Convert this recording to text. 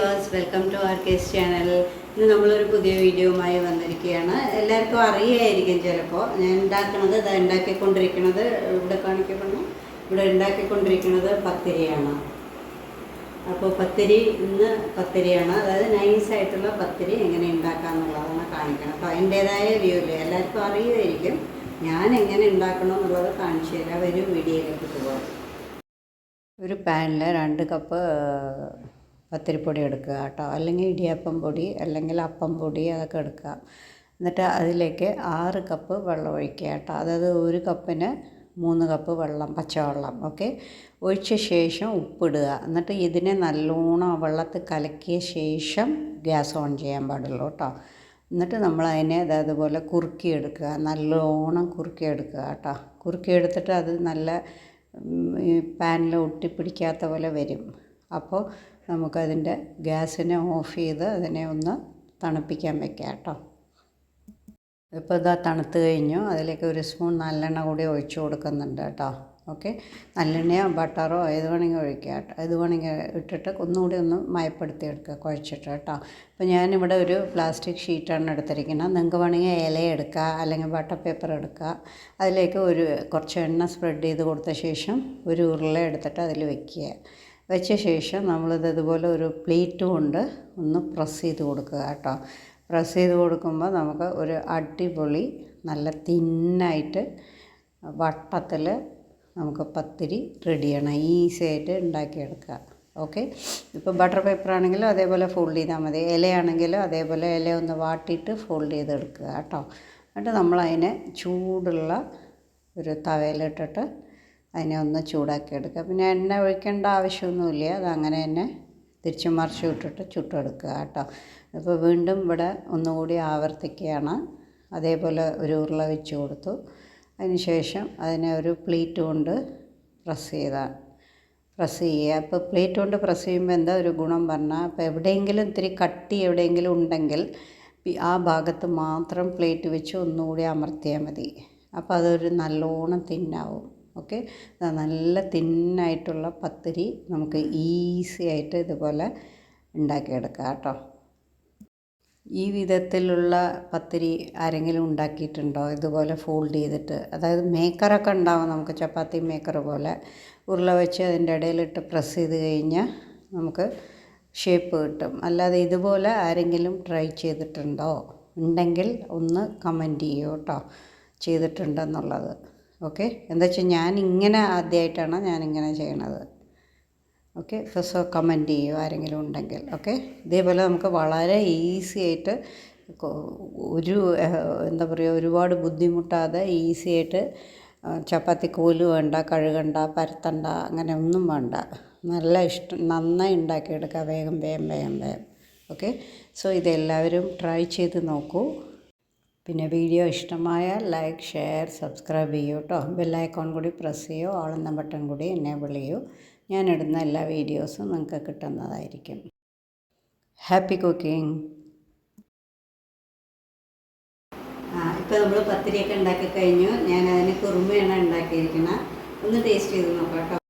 Welcome to R case channel ഇന്ന് നമ്മളൊരു പുതിയ വീഡിയോയുമായി വന്നിരിക്കുകയാണ്. എല്ലാവർക്കും അറിയായിരിക്കും ചിലപ്പോൾ. ഞാൻ ഉണ്ടാക്കുന്നത് ഇത് ഉണ്ടാക്കിക്കൊണ്ടിരിക്കുന്നത് ഇവിടെ കാണിക്കപ്പെടുന്നു. ഇവിടെ ഉണ്ടാക്കിക്കൊണ്ടിരിക്കുന്നത് പത്തിരിയാണ്. അപ്പോൾ പത്തിരി ഇന്ന് പത്തിരിയാണ്. അതായത് നൈസായിട്ടുള്ള പത്തിരി എങ്ങനെ ഉണ്ടാക്കാമെന്നുള്ളതാണ് കാണിക്കണം അപ്പോൾ അതിന്റേതായ വ്യൂവിൽ എല്ലാവർക്കും അറിയുമായിരിക്കും. ഞാൻ എങ്ങനെ ഉണ്ടാക്കണം എന്നുള്ളത് കാണിച്ചു തരാം. ഒരു വീഡിയോയിലേക്ക് പോകാം. ഒരു പാനിൽ രണ്ട് കപ്പ് പത്തിരിപ്പൊടി എടുക്കുക കേട്ടോ. അല്ലെങ്കിൽ ഇടിയപ്പം പൊടി അല്ലെങ്കിൽ അപ്പം പൊടി അതൊക്കെ എടുക്കുക. എന്നിട്ട് അതിലേക്ക് ആറ് കപ്പ് വെള്ളം ഒഴിക്കുക കേട്ടോ. അതായത് ഒരു കപ്പിന് മൂന്ന് കപ്പ് വെള്ളം പച്ചവെള്ളം ഓക്കെ? ഒഴിച്ച ശേഷം ഉപ്പിടുക. എന്നിട്ട് ഇതിനെ നല്ലോണം ആ വെള്ളത്തിൽ കലക്കിയ ശേഷം ഗ്യാസ് ഓൺ ചെയ്യാൻ പാടുള്ളൂ കേട്ടോ. എന്നിട്ട് നമ്മൾ അതിനെ അതേപോലെ കുറുക്കിയെടുക്കുക നല്ലോണം കുറുക്കിയെടുക്കുക കേട്ടോ. കുറുക്കിയെടുത്തിട്ട് അത് നല്ല പാനിൽ ഒട്ടിപ്പിടിക്കാത്ത പോലെ വരും. അപ്പോൾ നമുക്കതിന്റെ ഗ്യാസിനെ ഓഫ് ചെയ്ത് അതിനെ ഒന്ന് തണുപ്പിക്കാൻ വെക്കാം കേട്ടോ. ഇപ്പോൾ ഇതാ തണുത്ത് കഴിഞ്ഞു. അതിലേക്ക് ഒരു സ്പൂൺ നല്ലെണ്ണ കൂടി ഒഴിച്ചു കൊടുക്കുന്നുണ്ട് കേട്ടോ. ഓക്കെ. നല്ലെണ്ണയോ ബട്ടറോ ഏത് വേണമെങ്കിൽ ഒഴിക്കുക കേട്ടോ. ഏത് വേണമെങ്കിൽ ഇട്ടിട്ട് ഒന്നുകൂടി ഒന്ന് മയപ്പെടുത്തി എടുക്കുക കുഴച്ചിട്ട് കേട്ടോ. അപ്പോൾ ഞാനിവിടെ ഒരു പ്ലാസ്റ്റിക് ഷീറ്റാണ് എടുത്തിരിക്കുന്നത്. നിങ്ങൾക്ക് വേണമെങ്കിൽ ഇല എടുക്കുക അല്ലെങ്കിൽ ബട്ടർ പേപ്പർ എടുക്കുക. അതിലേക്ക് ഒരു കുറച്ച് എണ്ണ സ്പ്രെഡ് ചെയ്ത് കൊടുത്ത ശേഷം ഒരു ഉരുള എടുത്തിട്ട് അതിൽ വെക്കുക. വെച്ച ശേഷം നമ്മളിത് ഇതുപോലെ ഒരു പ്ലേറ്റ് കൊണ്ട് ഒന്ന് പ്രസ് ചെയ്ത് കൊടുക്കുക കേട്ടോ. പ്രസ് ചെയ്ത് കൊടുക്കുമ്പോൾ നമുക്ക് ഒരു അടിപൊളി നല്ല തിന്നായിട്ട് വട്ടത്തിൽ നമുക്ക് പത്തിരി റെഡിയാണ് ഈസി ആയിട്ട് ഉണ്ടാക്കിയെടുക്കുക. ഓക്കെ ഇപ്പോൾ ബട്ടർ പേപ്പർ ആണെങ്കിലും അതേപോലെ ഫോൾഡ് ചെയ്താൽ മതി. ഇലയാണെങ്കിലും അതേപോലെ ഇല ഒന്ന് വാട്ടിയിട്ട് ഫോൾഡ് ചെയ്തെടുക്കുക കേട്ടോ. എന്നിട്ട് നമ്മളതിനെ ചൂടുള്ള ഒരു തവയിലിട്ടിട്ട് അതിനെ ഒന്ന് ചൂടാക്കി എടുക്കുക. പിന്നെ എണ്ണ ഒഴിക്കേണ്ട ആവശ്യമൊന്നുമില്ല. അതങ്ങനെ തന്നെ തിരിച്ചു മറിച്ച് ഇട്ടിട്ട് ചുട്ടെടുക്കുക കേട്ടോ. അപ്പോൾ വീണ്ടും ഇവിടെ ഒന്നുകൂടി ആവർത്തിക്കുകയാണ്. അതേപോലെ ഒരു ഉരുള വെച്ച് കൊടുത്തു. അതിന് ശേഷം അതിനെ ഒരു പ്ലേറ്റ് കൊണ്ട് പ്രസ് ചെയ്താണ് പ്രസ് ചെയ്യുക. അപ്പോൾ പ്ലേറ്റ് കൊണ്ട് പ്രസ് ചെയ്യുമ്പോൾ എന്താ ഒരു ഗുണം പറഞ്ഞാൽ അപ്പോൾ എവിടെയെങ്കിലും ഇത്തിരി കട്ടി എവിടെയെങ്കിലും ഉണ്ടെങ്കിൽ ആ ഭാഗത്ത് മാത്രം പ്ലേറ്റ് വെച്ച് ഒന്നുകൂടി അമർത്തിയാൽ മതി. അപ്പോൾ അതൊരു നല്ലോണം തിന്നാവും. ഓക്കെ? നല്ല തിന്നായിട്ടുള്ള പത്തിരി നമുക്ക് ഈസി ആയിട്ട് ഇതുപോലെ ഉണ്ടാക്കിയെടുക്കാം കേട്ടോ. ഈ വിധത്തിലുള്ള പത്തിരി ആരെങ്കിലും ഉണ്ടാക്കിയിട്ടുണ്ടോ? ഇതുപോലെ ഫോൾഡ് ചെയ്തിട്ട്. അതായത് മേക്കറൊക്കെ ഉണ്ടാവും നമുക്ക് ചപ്പാത്തി മേക്കർ പോലെ. ഉരുള വെച്ച് അതിന്റെ ഇടയിലിട്ട് പ്രസ് ചെയ്ത് കഴിഞ്ഞാൽ നമുക്ക് ഷേപ്പ് കിട്ടും. അല്ലാതെ ഇതുപോലെ ആരെങ്കിലും ട്രൈ ചെയ്തിട്ടുണ്ടോ? ഉണ്ടെങ്കിൽ ഒന്ന് കമന്റ് ചെയ്യൂ കേട്ടോ. ചെയ്തിട്ടുണ്ടെന്നുള്ളത്. ഓക്കെ? എന്താ വെച്ചാൽ ഞാൻ ഇങ്ങനെ ആദ്യമായിട്ടാണ് ഞാനിങ്ങനെ ചെയ്യണത്. ഓക്കെ? ഫസ്റ്റ് കമന്റ് ചെയ്യൂ ആരെങ്കിലും ഉണ്ടെങ്കിൽ. ഓക്കെ? ഇതേപോലെ നമുക്ക് വളരെ ഈസി ആയിട്ട് ഒരു എന്താ പറയുക ഒരുപാട് ബുദ്ധിമുട്ടാതെ ഈസി ആയിട്ട് ചപ്പാത്തി കോൽ വേണ്ട കഴുകണ്ട പരത്തണ്ട അങ്ങനെ ഒന്നും വേണ്ട. നല്ല ഇഷ്ടം നന്നായി ഉണ്ടാക്കിയെടുക്കുക വേഗം വേഗം വേഗം വേഗം. ഓക്കെ? സോ ഇതെല്ലാവരും ട്രൈ ചെയ്ത് നോക്കൂ. പിന്നെ വീഡിയോ ഇഷ്ടമായാൽ ലൈക്ക് ഷെയർ സബ്സ്ക്രൈബ് ചെയ്യൂ കേട്ടോ ബെല്ലൈക്കോൺ കൂടി പ്രസ് ചെയ്യൂ ഓളെന്ന ബട്ടൺ കൂടി എന്നെ വിളിയൂ ഞാൻ ഇടുന്ന എല്ലാ വീഡിയോസും നിങ്ങൾക്ക് കിട്ടുന്നതായിരിക്കും. Happy cooking. ഇപ്പോൾ നമ്മൾ പത്തിരിയൊക്കെ ഉണ്ടാക്കി കഴിഞ്ഞു. ഞാൻ കുറുമയാണ് ഉണ്ടാക്കിയിരിക്കുന്നത് ഒന്ന് ടേസ്റ്റ് ചെയ്ത് നോക്കാം കേട്ടോ